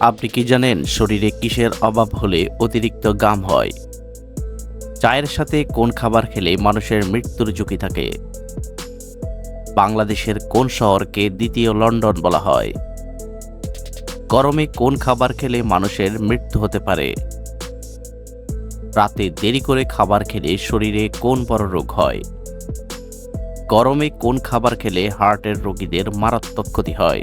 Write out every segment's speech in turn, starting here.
আপনি কি জানেন শরীরে কিসের অভাব হলে অতিরিক্ত গাম হয়? চায়ের সাথে কোন খাবার খেলে মানুষের মৃত্যুর ঝুঁকি থাকে? বাংলাদেশের কোন শহরকে দ্বিতীয় লন্ডন বলা হয়? গরমে কোন খাবার খেলে মানুষের মৃত্যু হতে পারে? রাতে দেরি করে খাবার খেলে শরীরে কোন বড় রোগ হয়? গরমে কোন খাবার খেলে হার্টের রোগীদের মারাত্মক ক্ষতি হয়?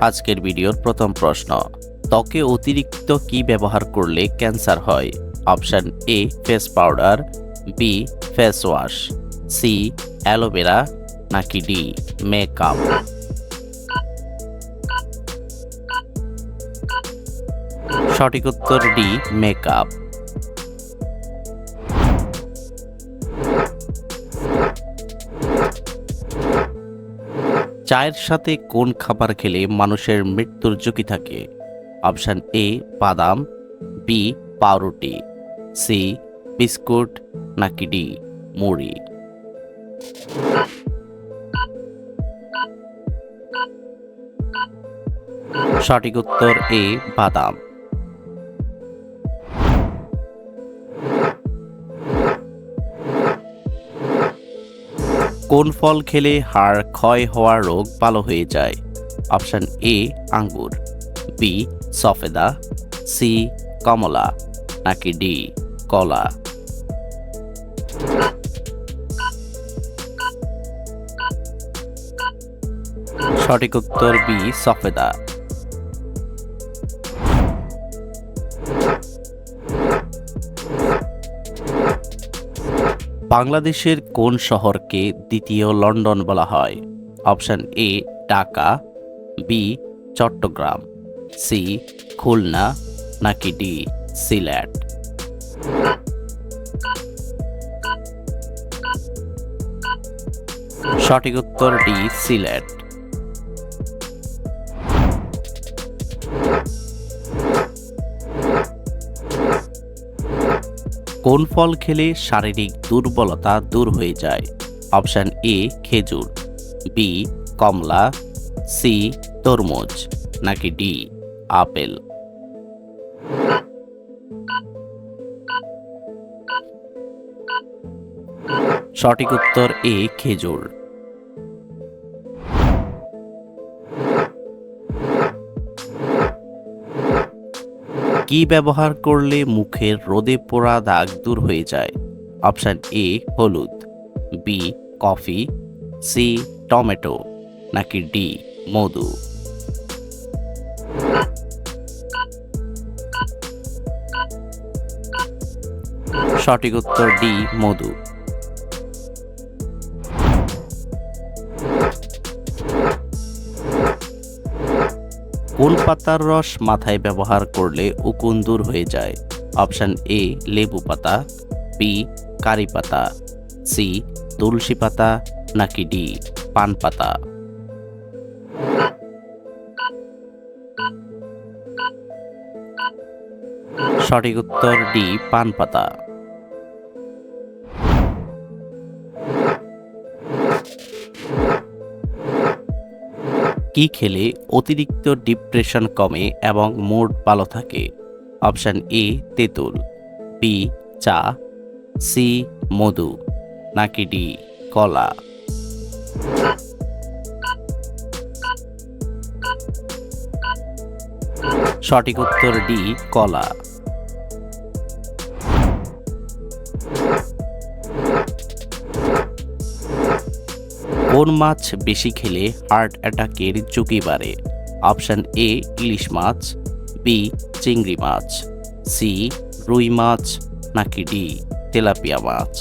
আজকের ভিডিওর প্রথম প্রশ্ন। ত্বকে অতিরিক্ত কি ব্যবহার করলে ক্যান্সার হয়? Option A, face powder, B, face wash, C, aloe vera, নাকি ডি, মেকআপ। সঠিক উত্তর ডি, মেকআপ। চায়ের সাথে কোন খাবার খেলে মানুষের মৃত্যুর ঝুঁকি থাকে? অপশান এ, বাদাম বি পাউরুটি সি বিস্কুট, নাকি ডি মুড়ি? সঠিক উত্তর এ, বাদাম। কোন ফল খেলে হাড় ক্ষয় হওয়া রোগ ভালো হয়ে যায়? অপশান এ, আঙ্গুর। বি, সফেদা। সি, কমলা। নাকি ডি, কলা। সঠিক উত্তর বি, সফেদা। বাংলাদেশের কোন শহরকে দ্বিতীয় লন্ডন বলা হয়? Option A, Dhaka, B, Chattogram, C, Khulna, নাকি ডি, সিলেট? সঠিক উত্তর ডি, সিলেট। কোন ফল খেলে শারীরিক দুর্বলতা দূর হয়ে যায়? অপশান এ, খেজুর। বি কমলা। সি তরমুজ। নাকি ডি আপেল? সঠিক উত্তর এ, খেজুর। কি ব্যবহার করলে মুখের রোদে পোড়া দাগ দূর হয়ে যায়? অপশান এ, হলুদ। B, coffee. C, tomato. নাকি ডি, মধু। সঠিক উত্তর ডি, মধু। কোন পাতার রস মাথায় ব্যবহার করলে উকুন দূর হয়ে যায়। অপশান এ, লেবু পাতা, বি, কারি পাতা, সি, তুলসী পাতা, নাকি ডি, পান পাতা। সঠিক উত্তর ডি, পান পাতা। কি খেলে অতিরিক্ত ডিপ্রেশন কমে এবং মুড ভালো থাকে? অপশান এ, তেঁতুল, বি, চা, সি, মধু, নাকি ডি, কলা? সঠিক উত্তর ডি, কলা। কোন মাছ বেশি খেলে হার্ট অ্যাটাকের ঝুঁকি বাড়ে? Option A, ilish much, B, চিংড়ি মাছ, সি, রুই মাছ, নাকি ডি, তেলাপিয়া মাছ?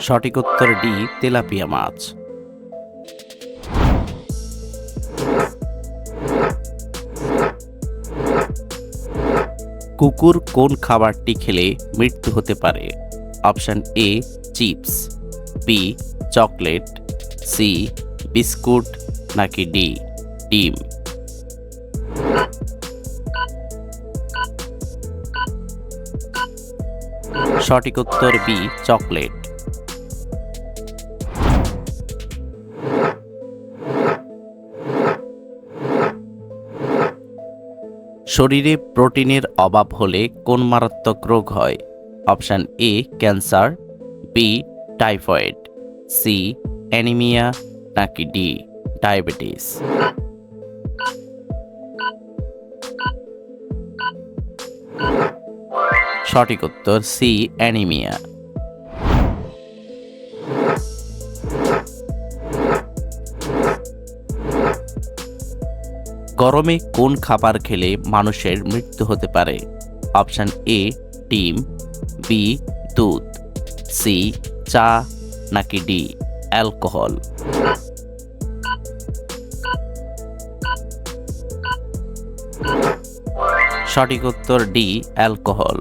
সঠিক উত্তর ডি, তেলাপিয়া মাছ। কুকুর কোন খাবারটি খেলে মৃত্যু হতে পারে? Option A, chips, B, chocolate, C, biscuit, নাকি ডি, ডিম? সঠিক উত্তর বি, চকলেট। শরীরে প্রোটিনের অভাব হলে কোন মারাত্মক রোগ হয়? Option A, cancer, B, typhoid, C, anaemia, নাকি ডি, ডায়াবেটিস। সঠিক উত্তর, সি, অ্যানিমিয়া। গরমে কোন খাবার খেলে মানুষের মৃত্যু হতে পারে? অপশান এ, ডিম, বি, দুধ, সি, চা, নাকি ডি, অ্যালকোহল। সঠিক উত্তর ডি, অ্যালকোহল।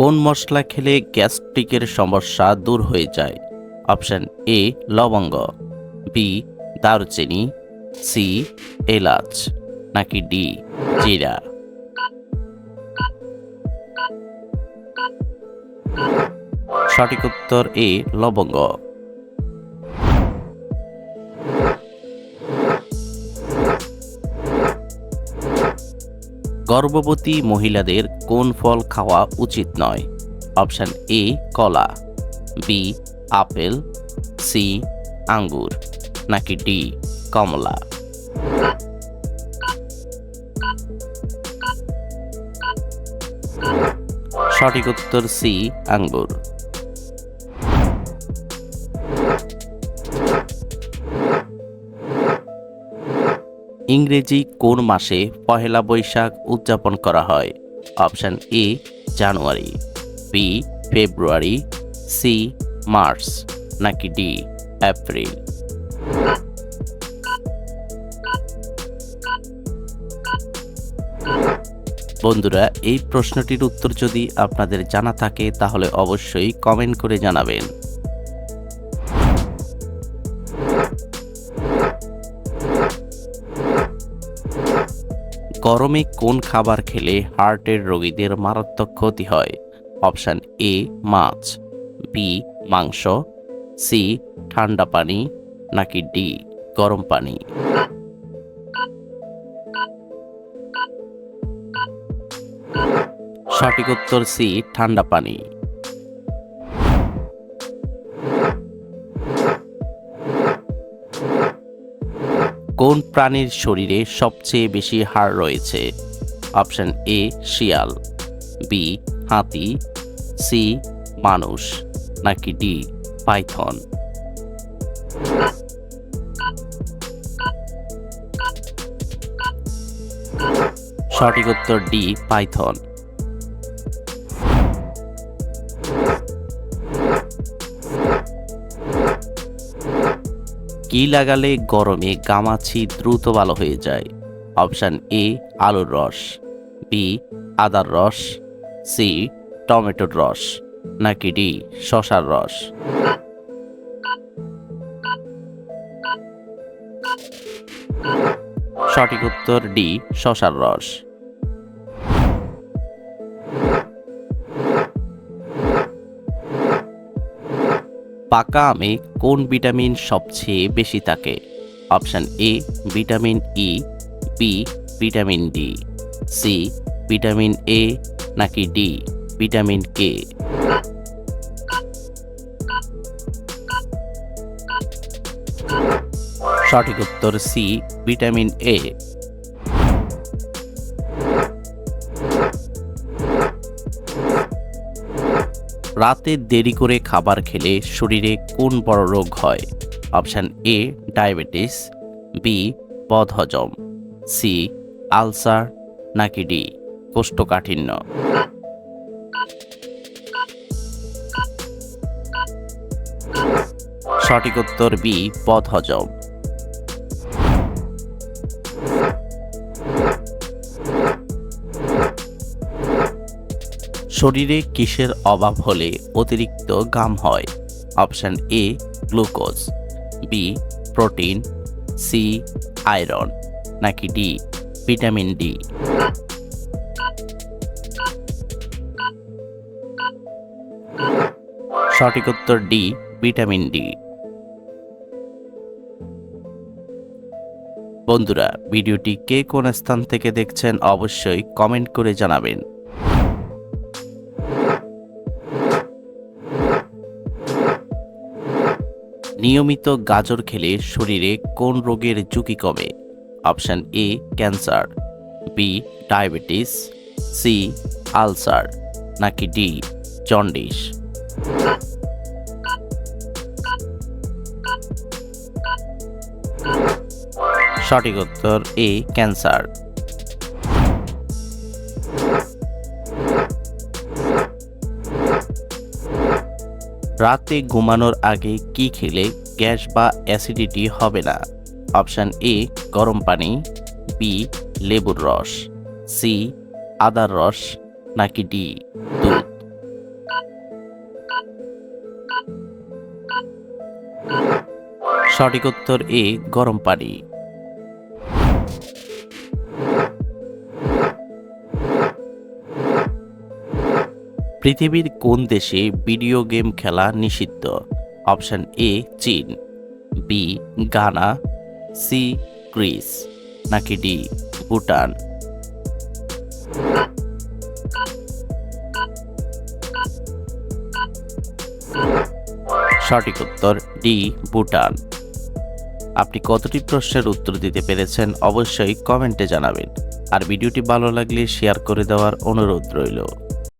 কোন মশলা খেলে গ্যাস্ট্রিকের সমস্যা দূর হয়ে যায়? অপশান এ, লবঙ্গ। বি, দারুচিনি। সি, এলাচ। নাকি ডি, জিরা। সঠিক উত্তর এ, লবঙ্গ। গর্ভবতী মহিলাদের কোন ফল খাওয়া উচিত নয়? অপশান এ, কলা। B, apple. সি, আঙ্গুর। নাকি ডি, কমলা। সঠিক উত্তর সি, আঙ্গুর। ইংরেজি কোন মাসে পহেলা বৈশাখ উদযাপন করা হয়? Option A, January, B, February, C, March, নাকি ডি, এপ্রিল? বন্ধুরা, এই প্রশ্নটির উত্তর যদি আপনাদের জানা থাকে, তাহলে অবশ্যই কমেন্ট করে জানাবেন। গরমে কোন খাবার খেলে হার্টের রোগীদের মারাত্মক ক্ষতি হয়? অপশান এ মাছ। বি মাংস। সি ঠান্ডা পানি। নাকি ডি গরম পানি? সঠিক উত্তর সি ঠান্ডা পানি। কোন প্রাণীর শরীরে সবচেয়ে বেশি হাড় রয়েছে? অপশন এ, শিয়াল, বি, হাতি, সি, মানুষ, নাকি ডি, পাইথন? সঠিক উত্তর ডি, পাইথন। কি লাগালে গরমে গামাছি দ্রুত ভালো হয়ে যায়? অপশান এ, আলুর রস। বি, আদার রস। সি, টমেটোর রস। নাকি ডি, শশার রস। সঠিক উত্তর ডি, শশার রস। পাকা আমে কোন ভিটামিন সবচেয়ে বেশি থাকে? Option A, vitamin E B vitamin D C vitamin A, নাকি ডি, ভিটামিন কে? সঠিক উত্তর সি, ভিটামিন এ। রাতে দেরি করে খাবার খেলে শরীরে কোন বড় রোগ হয়? অপশান এ, ডায়াবেটিস, বি, বদহজম, সি, আলসার, নাকি ডি, কোষ্ঠকাঠিন্য। সঠিক উত্তর বি পদ শরীরে কিসের অভাব হলে অতিরিক্ত গাম হয়? Option A glucose. B protein. C iron. নাকি ডি ভিটামিন ডি সঠিক উত্তর ডি ভিটামিন ডি বন্ধুরা, ভিডিওটি কে কোন স্থান থেকে দেখছেন অবশ্যই কমেন্ট করে জানাবেন। নিয়মিত গাজর খেলে শরীরে কোন রোগের ঝুঁকি কমে? Option A, cancer, B, diabetes, C, ulcer, নাকি ডি, জন্ডিস। সঠিক উত্তর এ, ক্যান্সার। রাতে ঘুমানোর আগে কি খেলে গ্যাস বা অ্যাসিডিটি হবে না? অপশান এ, গরম পানি, বি, লেবুর রস, সি, আদার রস, নাকি ডি, দুধ। সঠিক উত্তর এ, গরম পানি। পৃথিবীর কোন দেশে ভিডিও গেম খেলা নিষিদ্ধ? অপশন এ, চীন। B Ghana. C Greece. নাকি ডি, ভুটান। সঠিক উত্তর ডি, ভুটান। আপনি কতটি প্রশ্নের উত্তর দিতে পেরেছেন অবশ্যই কমেন্টে জানাবেন। আর ভিডিওটি ভালো লাগলে শেয়ার করে দেওয়ার অনুরোধ রইল।